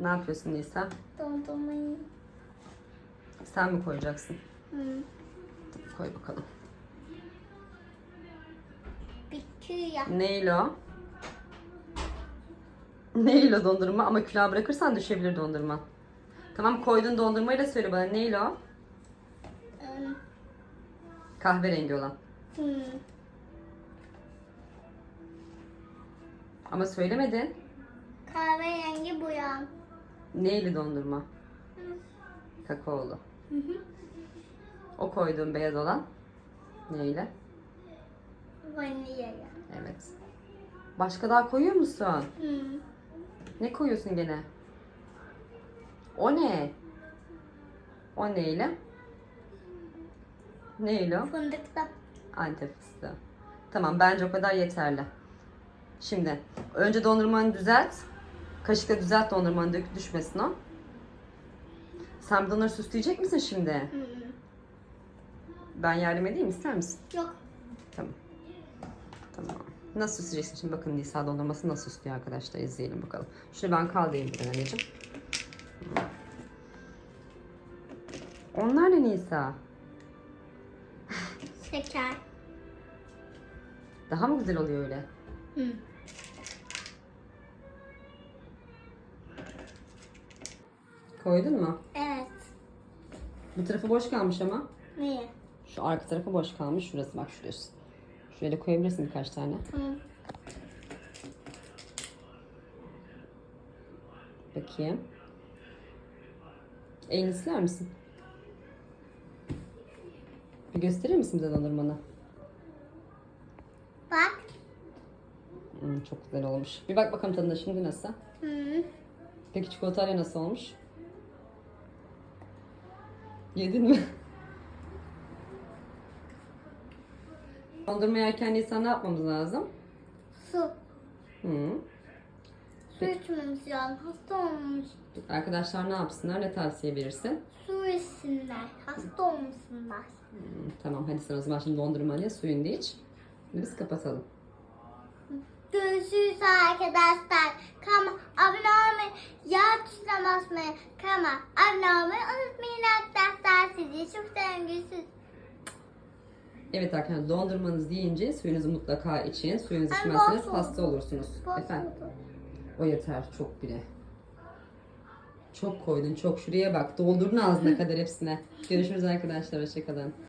Ne yapıyorsun Nisa? Dondurmayı. Sen mi koyacaksın? Hı. Koy bakalım. Bitiyor. Neyle o? Neyle dondurma? Ama külah bırakırsan düşebilir dondurma. Tamam koydun dondurmayı da söyle bana. Neyle o? Hı. Kahverengi olan. Hı. Ama söylemedin. Kahverengi boyan. Neyli dondurma? Hı. Kakaolu. Hı hı. O koyduğun beyaz olan. Neyle? Vanilya. Evet. Başka daha koyuyor musun? Hı. Ne koyuyorsun gene? O ne? O neyle? Neyle o? Fındıklı. Antep fıstığı. Tamam bence o kadar yeterli. Şimdi önce dondurmanı düzelt. Kaşıkla düzelt dondurmanı dök düşmesin o. Sen bunları süsleyecek misin şimdi? Hı. Ben yardım edeyim ister misin? Yok. Tamam. Tamam. Nasıl süsleyeceksin şimdi bakın Nisa dondurması nasıl süslüyor arkadaşlar izleyelim bakalım. Şunu ben kaldırayım bir anneciğim. Onlar ne Nisa? Şeker. Daha mı güzel oluyor öyle? Hı. Koydun mu? Evet. Bu tarafı boş kalmış ama. Niye? Şu arka tarafı boş kalmış. Şurası bak şurası. Da koyabilirsin birkaç tane. Tamam. Bakayım. Elini siler misin? Bir gösterir misin bize dondurmanı? Bak. Hmm, çok güzel olmuş. Bir bak bakalım tadına şimdi nasıl? Hı. Peki çikolatayla nasıl olmuş? Yedin mi? Dondurma yerken Nisan ne yapmamız lazım? Su. Hı. Su içmemiz lazım. Hasta olmuş. Arkadaşlar ne yapsınlar? Ne tavsiye verirsin? Su içsinler. Hasta olmasınlar. Hmm, tamam hadi sen o zaman şimdi dondurmanı suyunu da iç. Şimdi Biz kapatalım. Görüşürüz arkadaşlar. Kama abone olmayı, yağ tuşuna basmayı, kama abone olmayı unutmayın arkadaşlar. Sizi çok. Görüşürüz. Evet arkadaşlar dondurmanız deyince suyunuzu mutlaka için. Suyunuzu Ben içmezseniz bol hasta oldu. olursunuz. Bol Efendim oldu. o yeter çok bile. Çok koydun çok şuraya bak doldurdun ağzına kadar hepsine. Görüşürüz arkadaşlar hoşçakalın.